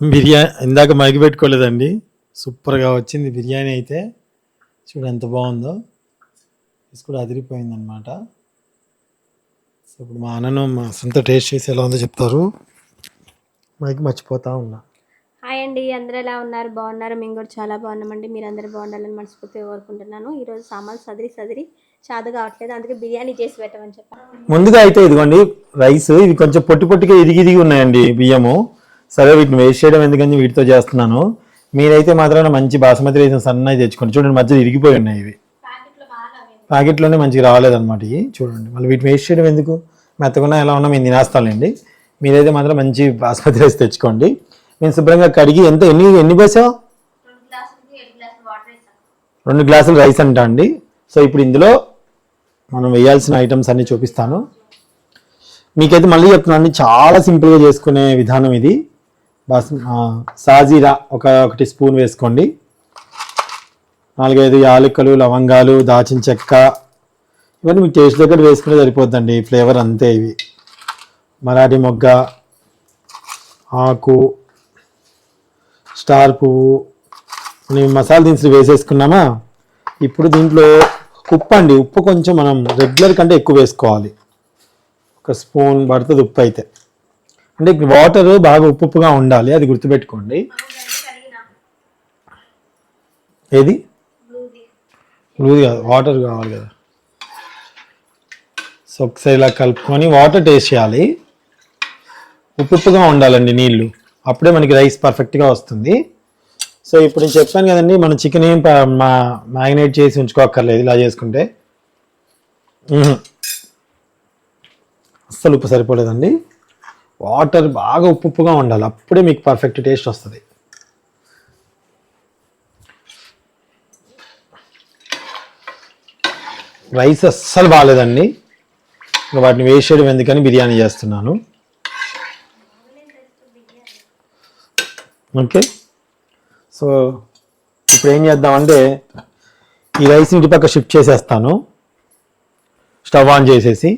బిర్యానీ ఇందాక మైకి పెట్టుకోలేదండి. సూపర్గా వచ్చింది బిర్యానీ అయితే. చూడు ఎంత బాగుందో. ఇది కూడా అదిరిపోయింది అనమాట సో ఇప్పుడు మా అన్నను మా సొంత టేస్ట్ చేసి ఎలా ఉందో చెప్తారు. మైకి మర్చిపోతా ఉన్నా. హాయ్ అండి అందరూ ఎలా ఉన్నారు? బాగున్నారు? మేము కూడా చాలా బాగున్నామండి. మీరు అందరూ బాగుండాలని మనస్ఫూర్తిగా కోరుకుంటున్నాను. ఈరోజు సామాన్లు సదిరి సదిరి చాదు కావట్లేదు. అందుకే బిర్యానీ చేసి పెట్టమని చెప్పాను. ముందుగా అయితే ఇదిగోండి రైస్ ఇవి కొంచెం పొట్టి పొట్టిగా ఇరిగి ఇరిగి ఉన్నాయండి బియ్యము. సరే వీటిని వేస్ట్ చేయడం ఎందుకని వీటితో చేస్తున్నాను. మీరైతే మాత్రం మంచి బాస్మతి రైస్ సన్నవి తెచ్చుకోండి. చూడండి మధ్యలో ఇరిగిపోయి ఉన్నాయి ఇవి. ప్యాకెట్లోనే మంచిగా రాలేదన్నమాట ఇవి. చూడండి మళ్ళీ వీటిని వేస్ట్ చేయడం ఎందుకు? మెత్తకుండా ఎలా ఉన్నా మేము తినేస్తాంలేండి మీరైతే మాత్రం మంచి బాస్మతి రైస్ తెచ్చుకోండి. నేను శుభ్రంగా కడిగి ఎంత ఎన్ని ఎన్ని పోసావు రెండు గ్లాసులు రైస్ అంట అండి. సో ఇప్పుడు ఇందులో మనం వేయాల్సిన ఐటమ్స్ అన్నీ చూపిస్తాను. మీకైతే మళ్ళీ చెప్తున్నాను చాలా సింపుల్గా చేసుకునే విధానం ఇది. బాస్ సాజీరా ఒక ఒకటి స్పూన్ వేసుకోండి. నాలుగైదు యాలకులు లవంగాలు దాచిన చెక్క. ఇవన్నీ మీకు టేస్ట్ దగ్గర వేసుకుంటే సరిపోద్దండి ఫ్లేవర్ అంతే ఇవి. మరాఠీ మొగ్గ ఆకు స్టార్ పువ్వు. మనం మసాలా దినుసులు వేసేసుకున్నామా? ఇప్పుడు దీంట్లో ఉప్పు అండి. ఉప్పు కొంచెం మనం రెగ్యులర్ కంటే ఎక్కువ వేసుకోవాలి. ఒక స్పూన్ పడుతుంది ఉప్పు అయితే. అంటే వాటర్ బాగా ఉప్పు ఉప్పుగా ఉండాలి అది గుర్తుపెట్టుకోండి. ఏది? బ్లూది కాదు వాటర్ కావాలి కదా. సో ఒకసారి ఇలా కలుపుకొని వాటర్ టేస్ట్ చేయాలి. ఉప్పుగా ఉండాలండి నీళ్ళు అప్పుడే మనకి రైస్ పర్ఫెక్ట్గా వస్తుంది. సో ఇప్పుడు నేను చెప్పాను కదండి మనం చికెన్ ఏం మా మ్యారినేట్ చేసి ఉంచుకోక్కర్లేదు ఇలా చేసుకుంటే. అస్సలు ఉప్పు సరిపోలేదండి. వాటర్ బాగా ఉప్పు ఉప్పుగా ఉండాలి. అప్పుడే మీకు పర్ఫెక్ట్ టేస్ట్ వస్తుంది. రైస్ అస్సలు బాగాలేదండి వాటిని వేసేయడం ఎందుకని బిర్యానీ చేస్తున్నాను. ఓకే. సో ఇప్పుడు ఏం చేద్దామంటే ఈ రైస్ ఇంటి పక్క షిఫ్ట్ చేసేస్తాను. స్టవ్ ఆన్ చేసేసి.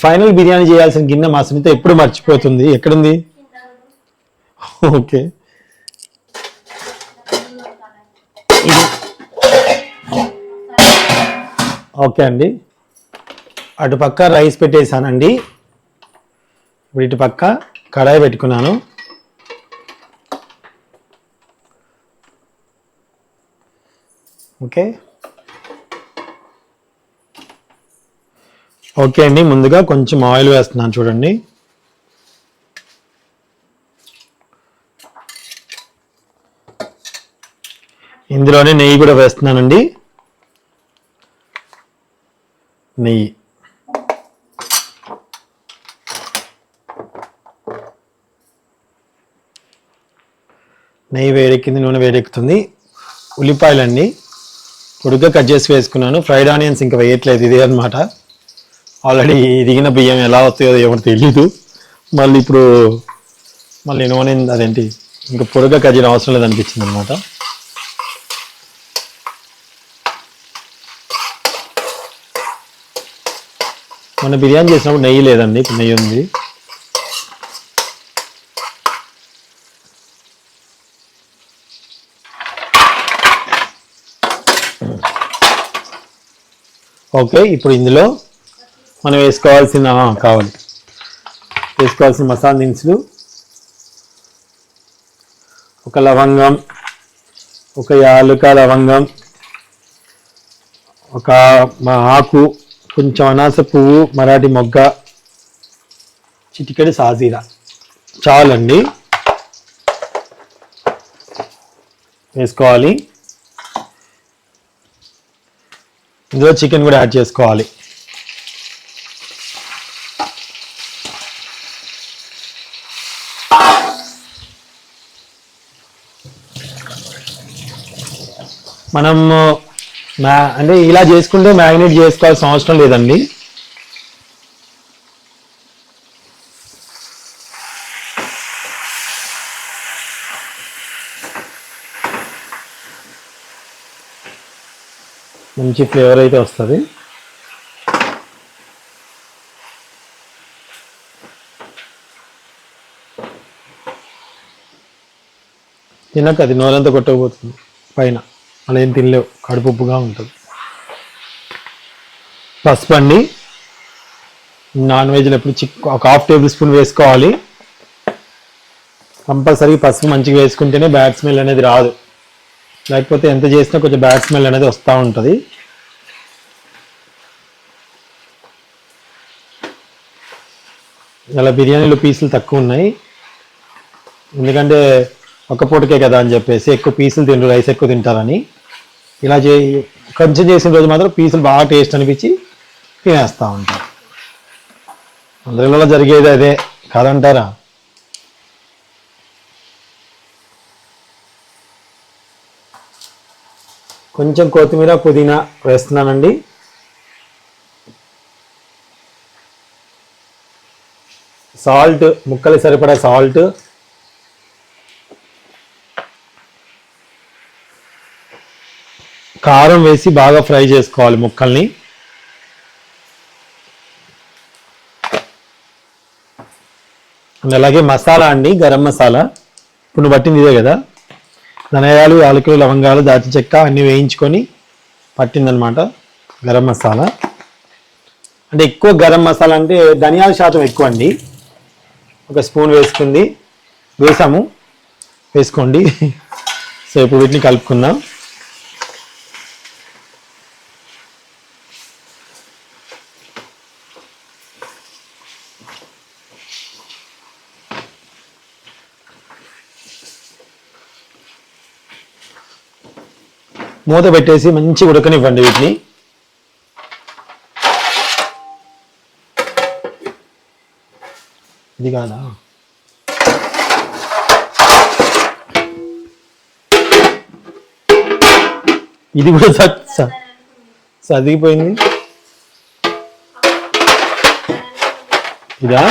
ఫైనల్ బిర్యానీ చేయాల్సిన గిన్నె మా సునీత ఎప్పుడు మర్చిపోతుంది? ఎక్కడుంది? ఓకే. ఓకే అండి. అటు పక్క రైస్ పెట్టేశానండి. ఇప్పుడు ఇటు పక్క కడాయి పెట్టుకున్నాను. ఓకే. ఓకే అండి ముందుగా కొంచెం ఆయిల్ వేస్తున్నాను చూడండి. ఇందులోనే నెయ్యి కూడా వేస్తున్నానండి. నెయ్యి. నెయ్యి వేడెక్కింది నూనె వేడెక్కుతుంది. ఉల్లిపాయలండి. పొడుగ్గా కట్ చేసి వేసుకున్నాను. ఫ్రైడ్ ఆనియన్స్ ఇంకా వేయట్లేదు ఇదే అనమాట ఆల్రెడీ దిగిన బియ్యం ఎలా వస్తాయో ఏమో తెలీదు. మళ్ళీ ఇప్పుడు మళ్ళీ నూనె అదేంటి ఇంకా పొడుగ్గా కట్ అవసరం లేదనిపించింది అనమాట మన బిర్యానీ చేసినప్పుడు నెయ్యి లేదండి ఇప్పుడు నెయ్యి ఉంది. ఓకే ఇప్పుడు ఇందులో మనం వేసుకోవాల్సిన కావాలి. వేసుకోవాల్సిన మసాలా దినుసులు. ఒక లవంగం ఒక యాలుక లవంగం ఒక మా ఆకు కొంచెం అనాస పువ్వు మరాఠీ మొగ్గ చిటికెడు సాజీరా. చాలండి. వేసుకోవాలి. ఇందులో చికెన్ కూడా యాడ్ చేసుకోవాలి. మనం మ్యా అంటే ఇలా చేసుకుంటే మ్యాగ్నేట్ చేసుకోవాల్సిన అవసరం లేదండి. మంచి ఫ్లేవర్ అయితే వస్తుంది. తినక అది నోరంతా కొట్టకపోతుంది పైన. అలా ఏం తినలేవు. కడుపు ఉంటుంది. పసుపు అండి. నాన్ వెజ్లో ఎప్పుడు చిక్ ఒక హాఫ్ టేబుల్ స్పూన్ వేసుకోవాలి. కంపల్సరీ పసుపు మంచిగా వేసుకుంటేనే బ్యాడ్ స్మెల్ అనేది రాదు. లేకపోతే ఎంత చేసినా కొంచెం బ్యాడ్ స్మెల్ అనేది వస్తూ ఉంటుంది. ఇలా బిర్యానీలో పీసులు తక్కువ ఉన్నాయి. ఎందుకంటే ఒక్క పూటకే కదా అని చెప్పేసి ఎక్కువ పీసులు తింటారు రైస్ ఎక్కువ తింటారని. ఇలా చే కంచె చేసిన రోజు మాత్రం పీసులు బాగా టేస్ట్ అనిపించి తినేస్తూ ఉంటారు అందరిలో జరిగేది అదే కాదంటారా కొంచెం కొత్తిమీర పుదీనా వేస్తున్నానండి. సాల్ట్ ముక్కలు సరిపడా సాల్ట్ కారం వేసి బాగా ఫ్రై చేసుకోవాలి ముక్కల్ని. అండ్ అలాగే మసాలా అండి గరం మసాలా. ఇప్పుడు పట్టింది ఇదే కదా? ధనియాలు యాలకులు లవంగాలు దాచి చెక్క అన్నీ వేయించుకొని పట్టిందనమాట గరం మసాలా. అంటే ఎక్కువ గరం మసాలా అంటే ధనియాల శాతం ఎక్కువ అండి. ఒక స్పూన్ వేసుకుంది. వేసాము. వేసుకోండి. సో ఇప్పుడు వీటిని కలుపుకుందాం. మూత పెట్టేసి మంచి ఉడకనివ్వండి వీటిని. ఇది కాదా? ఇది కూడా స- సదిగిపోయింది ఇదా?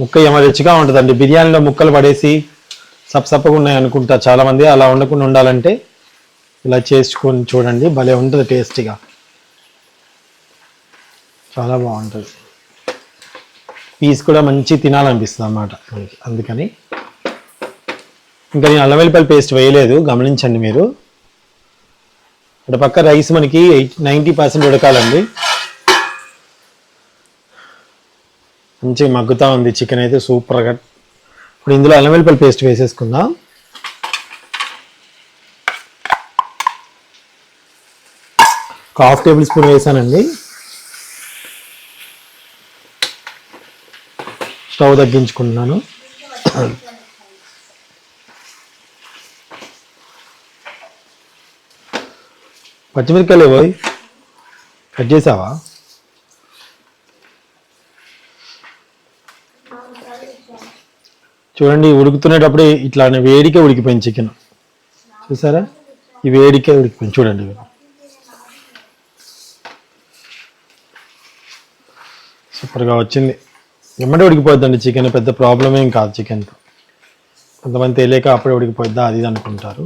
ముక్క ఏమో రుచిగా ఉంటుందండి. బిర్యానీలో ముక్కలు పడేసి సప్పసప్పగా ఉన్నాయి అనుకుంటా చాలామంది అలా ఉండకుండా ఉండాలంటే ఇలా చేసుకొని చూడండి. భలే ఉంటుంది టేస్టీగా. చాలా బాగుంటుంది. పీస్ కూడా మంచి తినాలనిపిస్తుంది అన్నమాట మనకి. అందుకని ఇంకా నేను అల్లం వెల్లిపల్లి పేస్ట్ వేయలేదు. గమనించండి మీరు. అటు పక్క రైస్ మనకి ఎయిట్ నైంటీ పర్సెంట్ ఉడకాలండి. మంచి మగ్గుతా ఉంది చికెన్ అయితే సూపర్గా ఇప్పుడు ఇందులో అల్లం వెల్లిపల్లి పేస్ట్ వేసేసుకుందాం. ఒక హాఫ్ టేబుల్ స్పూన్ వేసానండి. స్టవ్ తగ్గించుకుంటున్నాను. పచ్చిమిరపకాయలు పోయి కట్ చేసావా? చూడండి ఉడుకుతున్నప్పుడే ఇట్లా వేడికే ఉడికిపోయింది చికెన్ చూసారా? ఈ వేడికే ఉడికిపోయింది. చూడండి. సూపర్గా వచ్చింది. ఎమ్మటే ఉడికిపోద్దండి చికెన్ పెద్ద ప్రాబ్లం ఏం కాదు చికెన్తో కొంతమంది తెలియక అప్పుడే ఉడికిపోద్దా అది అనుకుంటారు.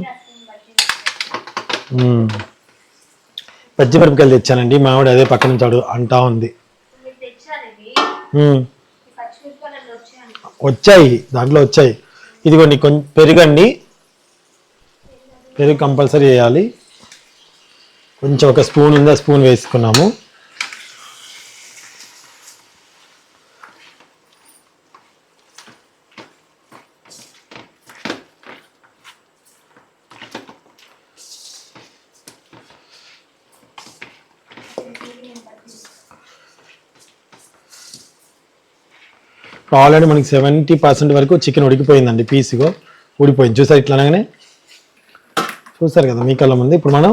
పచ్చిమిరపకాయలు తెచ్చానండి. మామిడి అదే పక్క నుంచి అడు అంటా ఉంది. వచ్చాయి దాంట్లో వచ్చాయి. ఇదిగోండి కొంచెం పెరుగండి. పెరుగు కంపల్సరీ వేయాలి. కొంచెం ఒక స్పూన్ ఉందా స్పూన్ వేసుకున్నాము. ఆల్రెడీ మనకి సెవెంటీ పర్సెంట్ వరకు చికెన్ ఉడికిపోయిందండి పీస్గా. ఉడిపోయింది చూసారు ఇట్లా అనగానే? చూసారు కదా మీ కళ్ళ ముందు? ఇప్పుడు మనం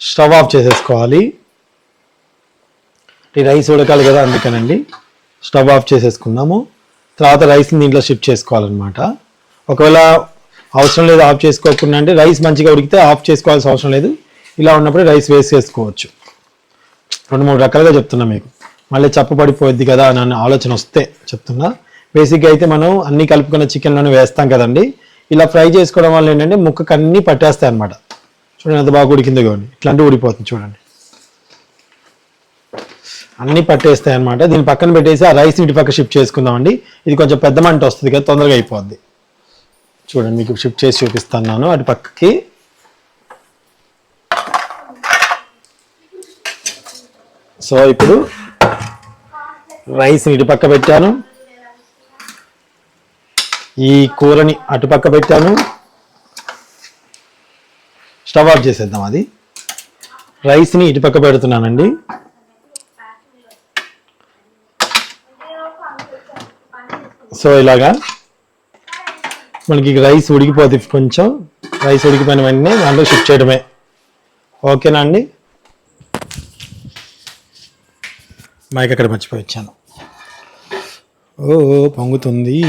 స్టవ్ ఆఫ్ చేసేసుకోవాలి. ఈ రైస్ ఉడకాలి కదా అందుకనండి. స్టవ్ ఆఫ్ చేసేసుకుందాము. తర్వాత రైస్ని దీంట్లో షిఫ్ట్ చేసుకోవాలన్నమాట. ఒకవేళ అవసరం లేదు ఆఫ్ చేసుకోకుండా అంటే రైస్ మంచిగా ఉడికితే ఆఫ్ చేసుకోవాల్సిన అవసరం లేదు. ఇలా ఉన్నప్పుడు రైస్ వేసేసుకోవచ్చు రెండు మూడు రకాలుగా చెప్తున్నా మీకు. మళ్ళీ చప్పబడిపోద్ది కదా అని ఆలోచన వస్తే చెప్తున్నా. బేసిక్గా అయితే మనం అన్ని కలుపుకున్న చికెన్లోనే వేస్తాం కదండి. ఇలా ఫ్రై చేసుకోవడం వల్ల ఏంటంటే ముక్కకు అన్నీ పట్టేస్తాయి అనమాట చూడండి ఎంత బాగా ఉడికిందో కానీ ఇట్లాంటివి ఊడిపోతుంది చూడండి. అన్నీ పట్టేస్తాయి అనమాట దీన్ని పక్కన పెట్టేసి ఆ రైస్ ఇటు పక్క షిఫ్ట్ చేసుకుందామండి. ఇది కొంచెం పెద్ద మంట వస్తుంది కదా తొందరగా అయిపోద్ది. చూడండి మీకు షిఫ్ట్ చేసి చూపిస్తున్నాను అటు పక్కకి. సో ఇప్పుడు రైస్ ఇటు పక్క పెట్టాను. ఈ కూరని అటు పక్క పెట్టాను. స్టవ్ ఆఫ్ చేసేద్దాం అది. రైస్ని ఇటు పక్క పెడుతున్నానండి. సో ఇలాగా మనకి రైస్ ఉడికిపోతుంది కొంచెం. రైస్ ఉడికిపోయిన వెంటనే దాంట్లో షిఫ్ట్ చేయడమే. ఓకేనా అండి? మైక్ అక్కడ మర్చిపోయి వచ్చాను ఓ పొంగుతుంది.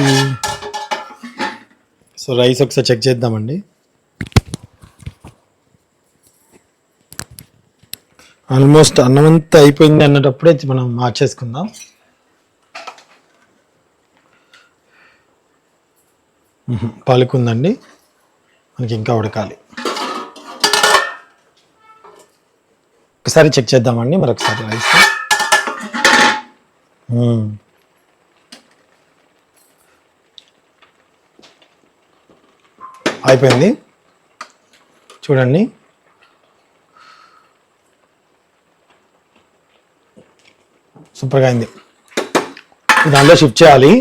సో రైస్ ఒకసారి చెక్ చేద్దామండి. ఆల్మోస్ట్ అన్నం అంతా అయిపోయింది అన్నటప్పుడే మనం మార్చేసుకుందాం. పలుకుందండి. మనకి ఇంకా ఉడకాలి. ఒకసారి చెక్ చేద్దామండి. మరొకసారి రైస్. అయిపోయింది. చూడండి. సూపర్గా అయింది. దాంట్లో షిఫ్ట్ చేయాలి.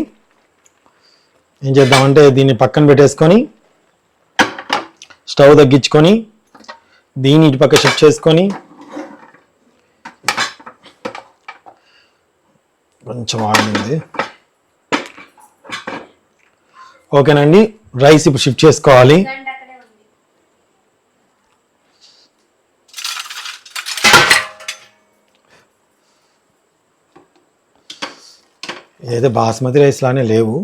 ఏం చేద్దామంటే దీన్ని పక్కన పెట్టేసుకొని స్టవ్ తగ్గించుకొని దీన్ని ఇటు పక్క షిఫ్ట్ చేసుకొని కొంచెం ఆడింది ఓకేనండి రైస్ ఇప్పుడు షిఫ్ట్ చేసుకోవాలి. ఏదో బాస్మతి రైస్ లానే లేవు.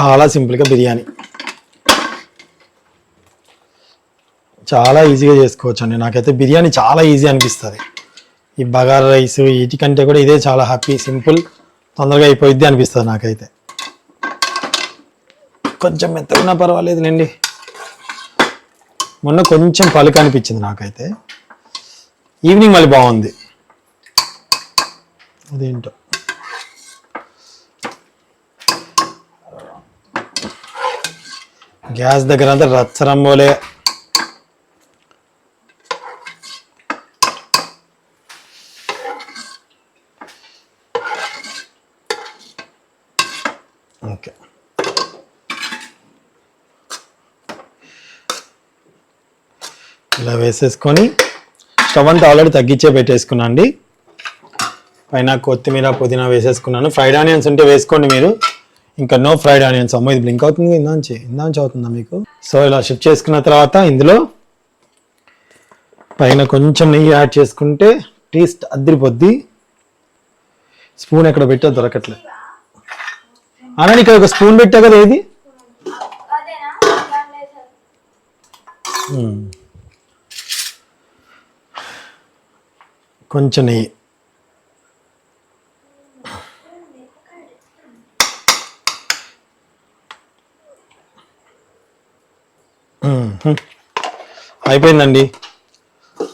చాలా సింపుల్గా బిర్యానీ. చాలా ఈజీగా చేసుకోవచ్చు అండి నాకైతే బిర్యానీ చాలా ఈజీ అనిపిస్తుంది. ఈ బగారా రైస్ వీటికంటే కూడా ఇదే చాలా హ్యాపీ సింపుల్ తొందరగా అయిపోయిద్ది అనిపిస్తుంది నాకైతే. కొంచెం మెత్తగా పర్వాలేదులేండి. మొన్న కొంచెం పలుక అనిపించింది నాకైతే. ఈవినింగ్ మళ్ళీ బాగుంది. అదేంటో. గ్యాస్ దగ్గర అంతా రచ్చరంబోలే ఓకే. ఇలా వేసేసుకొని స్టవ్ అంతా ఆల్రెడీ తగ్గించే పెట్టేసుకున్నా అండి పైన కొత్తిమీర పుదీనా వేసేసుకున్నాను. ఫ్రైడ్ ఆనియన్స్ ఉంటే వేసుకోండి మీరు. ఇంకా నో ఫ్రైడ్ ఆనియన్స్ అమ్మో ఇది బ్లింక్ అవుతుంది ఇందాంచి ఇందాంచి అవుతుందా మీకు? సో ఇలా షిఫ్ట్ చేసుకున్న తర్వాత ఇందులో పైన కొంచెం నెయ్యి యాడ్ చేసుకుంటే టేస్ట్ అద్దరిపోద్ది స్పూన్ ఎక్కడ పెట్టో దొరకట్లేదు. అన్న ఇక్కడ ఒక స్పూన్ పెట్టా కదా ఏది? Hmm. కొంచెం నెయ్యి మ్మ్. అయిపోయిందండి.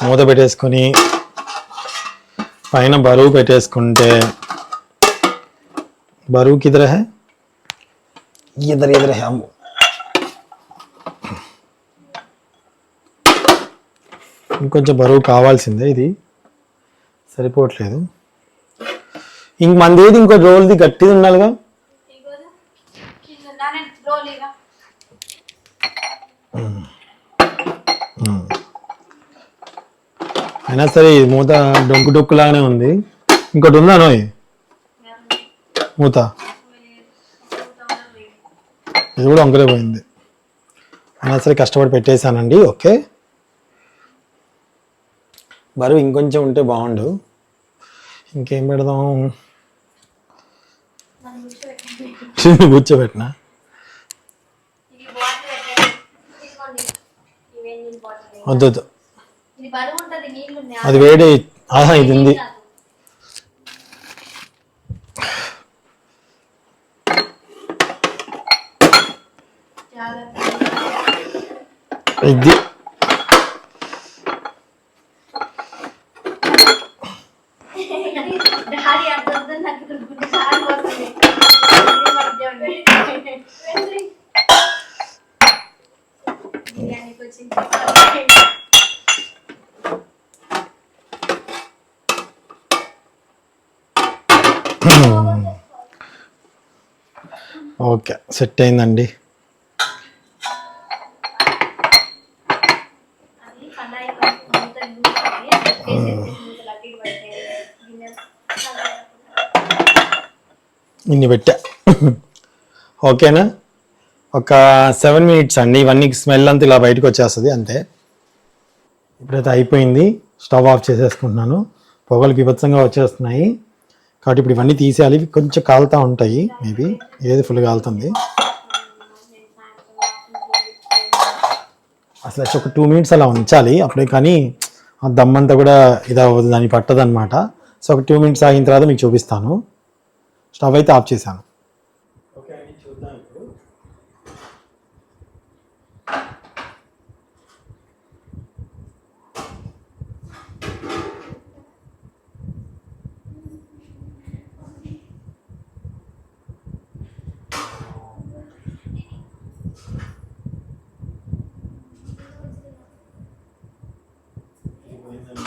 మూత పెట్టేసుకొని పైన బరువు పెట్టేసుకుంటే బరువు కిదర హే? ఇద్దరు ఇద్దరు హే అమ్మో. ఇంకొంచెం బరువు కావాల్సిందే ఇది. సరిపోవట్లేదు. ఇంక మనది ఏది ఇంకో రోల్ది గట్టిది ఉండాలిగా? అయినా సరే ఇది మూత డొంకు డొక్కులాగానే ఉంది. ఇంకోటి ఉందా నోయ్? మూత? ఇది కూడా వంకరే పోయింది. అయినా సరే కష్టపడి పెట్టేశానండి ఓకే. బరువు ఇంకొంచెం ఉంటే బాగుండు. ఇంకేం పెడదాం? కూర్చోబెట్టినా? వద్దు అది వేడి ఆహా ఇది ఉంది. ఇది డాడీ అర్థం నాకు గుడ్డు డాడీ వస్తుంది బిర్యానీకి వచ్చింది ఓకే సెట్ అయిందండి అది కడాయి కొంచెం మూత లూజ్ ఉంది. అది పెట్టేసేసి మూతలు అటు Hmm. ఓకే సెట్ అయిందండి. Hmm. ఇన్ని పెట్టా. ఓకేనా? ఒక సెవెన్ మినిట్స్ అండి. ఇవన్నీ స్మెల్ అంతా ఇలా బయటకు వచ్చేస్తుంది అంతే. ఇప్పుడైతే అయిపోయింది. స్టవ్ ఆఫ్ చేసేసుకుంటున్నాను. పొగలు బీభత్సంగా వచ్చేస్తున్నాయి. కాబట్టి ఇప్పుడు ఇవన్నీ తీసేయాలి. ఇవి కొంచెం కాలుతూ ఉంటాయి మేబీ. ఏది ఫుల్ కాలుతుంది? అసలు వచ్చి ఒక టూ మినిట్స్ అలా ఉంచాలి అప్పుడే కానీ ఆ దమ్మంతా కూడా ఇది అవ్వదు దాన్ని పట్టదు అనమాట సో ఒక టూ మినిట్స్ ఆగిన తర్వాత మీకు చూపిస్తాను. స్టవ్ అయితే ఆఫ్ చేశాను. give them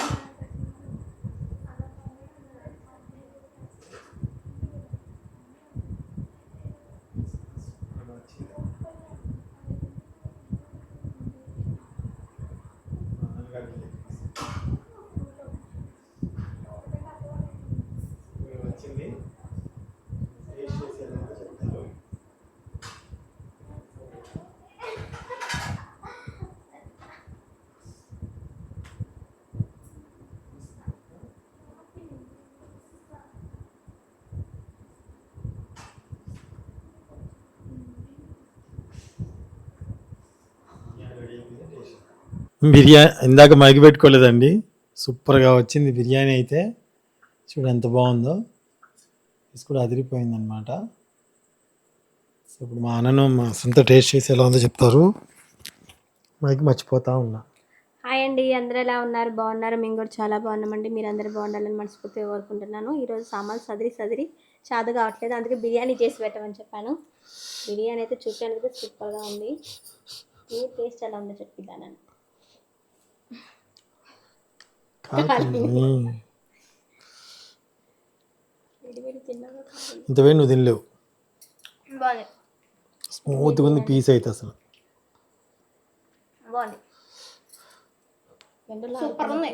బిర్యానీ ఇందాక మైకి పెట్టుకోలేదండి. సూపర్గా వచ్చింది బిర్యానీ అయితే. చూడు ఎంత బాగుందో. ఇది కూడా అదిరిపోయిందనమాట సో ఇప్పుడు మా అన్నను మా సొంత టేస్ట్ చేసి ఎలా ఉందో చెప్తారు. మైకి మర్చిపోతా ఉన్నా. హాయ్ అండి అందరూ ఎలా ఉన్నారు? బాగున్నారు? మేము కూడా చాలా బాగున్నామండి. మీరు అందరూ బాగుండాలని మనస్ఫూర్తిగా కోరుకుంటున్నాను. ఈరోజు సామాన్లు సదిరి సదిరి చాదు కావట్లేదు. అందుకే బిర్యానీ చేసి పెట్టమని చెప్పాను. బిర్యానీ అయితే చూడటానికి సూపర్గా ఉంది. మీ టేస్ట్ ఎలా ఉందో చెప్పిద్దానని మ్మ్. విడి. ఇంతవే నువ్వు తినలేవు స్మూత్గా ఉంది పీస్ అయితే అసలు సూపర్ ఉంది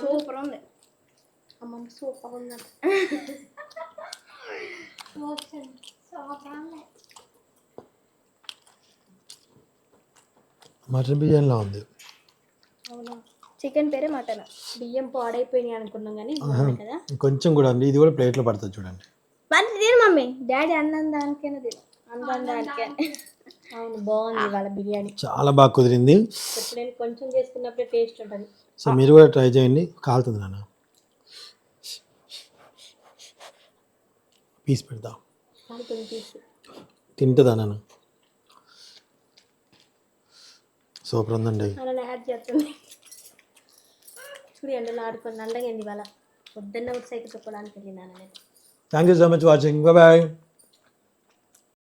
సూపర్ ఉంది అమ్మ సూపర్ ఉంది మటన్ బిర్యానీలా ఉంది అవునా చికెన్ పేరే మటన్. బియ్యం పాడైపోయినాయి అనుకున్నాం కానీ కదా? కొంచెం కూడా ఉంది ఇది కూడా ప్లేట్లో పడుతుంది చూడండి. మరి తిను మమ్మీ. డాడీ అన్నం దానికైనా తిను. అన్నం దానికే అవును బాగుంది వాళ్ళ బిర్యానీ. చాలా బాగా కుదిరింది. ఎప్పుడైనా కొంచెం చేసుకున్నప్పుడే టేస్ట్ ఉంటుంది. సో మీరు కూడా ట్రై చేయండి. కాలుతుంది నాన్న. పీస్ పెడతా. కాలుతుంది పీస్. తింటుందా నాన్న? సూపర్ ఉందండి. అలా యాడ్ చేస్తుంది. చూడు ఎండలో ఆడుకొని నల్లగా ఇవాళ? పొద్దున్న సైకిల్ తొక్కడానికి వెళ్ళినాను నేను. Thank you so much watching bye